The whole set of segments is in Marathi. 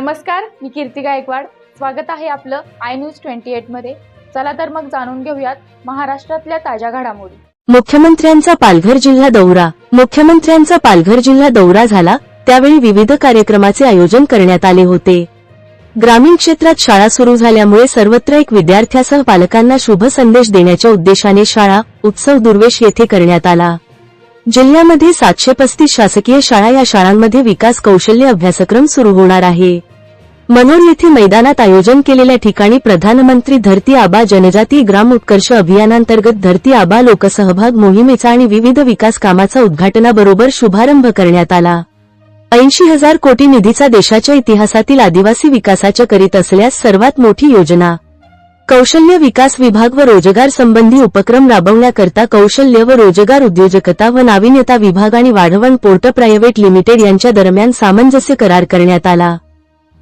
नमस्कार मी कीर्ती गायकवाड. स्वागत आहे आपलं आय न्यूज ट्वेंटी एटमध्ये. चला तर मग जाणून घेऊयात महाराष्ट्रातल्या ताज्या घडामोडी. मुख्यमंत्र्यांचा पालघर जिल्हा दौरा. मुख्यमंत्र्यांचा पालघर जिल्हा दौरा झाला त्यावेळी विविध कार्यक्रमाचे आयोजन करण्यात आले होते. ग्रामीण क्षेत्रात शाळा सुरू झाल्यामुळे सर्वत्र एक विद्यार्थ्यासह पालकांना शुभ संदेश देण्याच्या उद्देशाने शाळा उत्सव दुर्वेश येथे करण्यात आला. जिल्ह्यामध्ये सातशे पस्तीस शासकीय शाळा या शाळांमध्ये विकास कौशल्य अभ्यासक्रम सुरू होणार आहे. मनोर येथे मैदानात आयोजन केलेल्या ठिकाणी प्रधानमंत्री धरती आबा जनजाती ग्राम उत्कर्ष अभियानांतर्गत धरती आबा लोकसहभाग मोहिमेचा आणि विविध विकास कामाचा उद्घाटनाबरोबर शुभारंभ करण्यात आला. ऐंशी हजार कोटी निधीचा देशाच्या इतिहासातील आदिवासी विकासाच्या करीत असल्यास सर्वात मोठी योजना. कौशल्य विकास विभाग व रोजगार संबंधी उपक्रम राबवण्याकरता कौशल्य व रोजगार उद्योजकता व नाविन्यता विभाग आणि वाढवण पोर्ट प्रायव्हेट लिमिटेड यांच्या दरम्यान सामंजस्य करार करण्यात आला.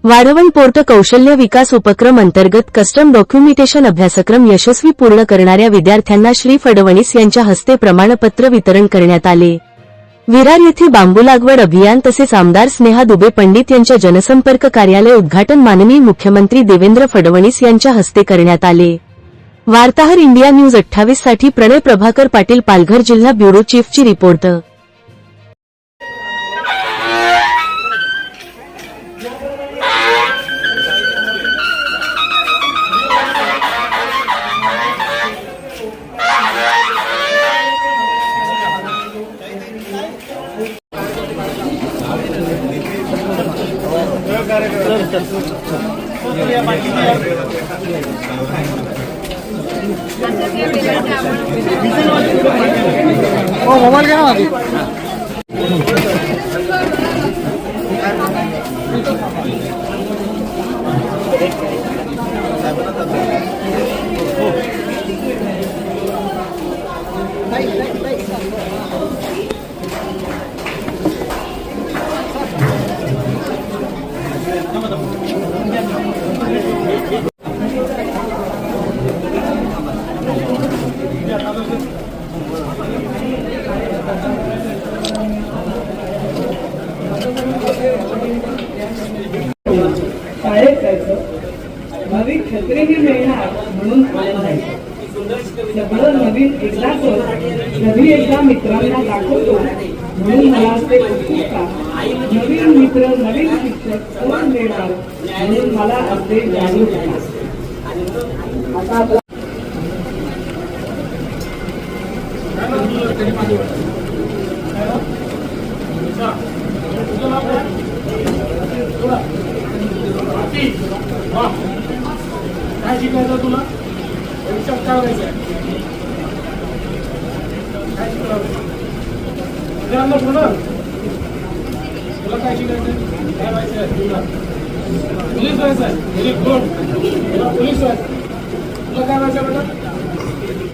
वाढवण पोर्ट कौशल्य विकास उपक्रम अंतर्गत कस्टम डॉक्युमेंटेशन अभ्यासक्रम यशस्वी पूर्ण करणाऱ्या विद्यार्थ्यांना श्री फडणवीस यांच्या हस्ते प्रमाणपत्र वितरण करण्यात आले. विरार येथे बांबू लागवड अभियान तसेच आमदार स्नेहा दुबे पंडित यांच्या जनसंपर्क कार्यालय उद्घाटन माननीय मुख्यमंत्री देवेंद्र फडणवीस यांच्या हस्ते करण्यात आले. वार्ताहर इंडिया न्यूज अठ्ठावीससाठी प्रणय प्रभाकर पाटील पालघर जिल्हा bureau चीफची report. ¿Cómo va Thank you. नवी भाविक छत्रीही मिळणार म्हणून आनंद सगळं नवीन एकदाच नवी एकदा मित्रांना दाखवतो. म्हणून मला ते उत्सुकता नवीन मित्र नवीन शिक्षक कोण मिळणार म्हणून मला असे जाणीव आता काय शिकायचं तुला? भविष्यात काय व्हायचं काय तुला काय शिकायचं काय व्हायचं आहे तुला पोलीस व्हायचं आहे पोलीस व्हायचं तुला काय व्हायचं बेटा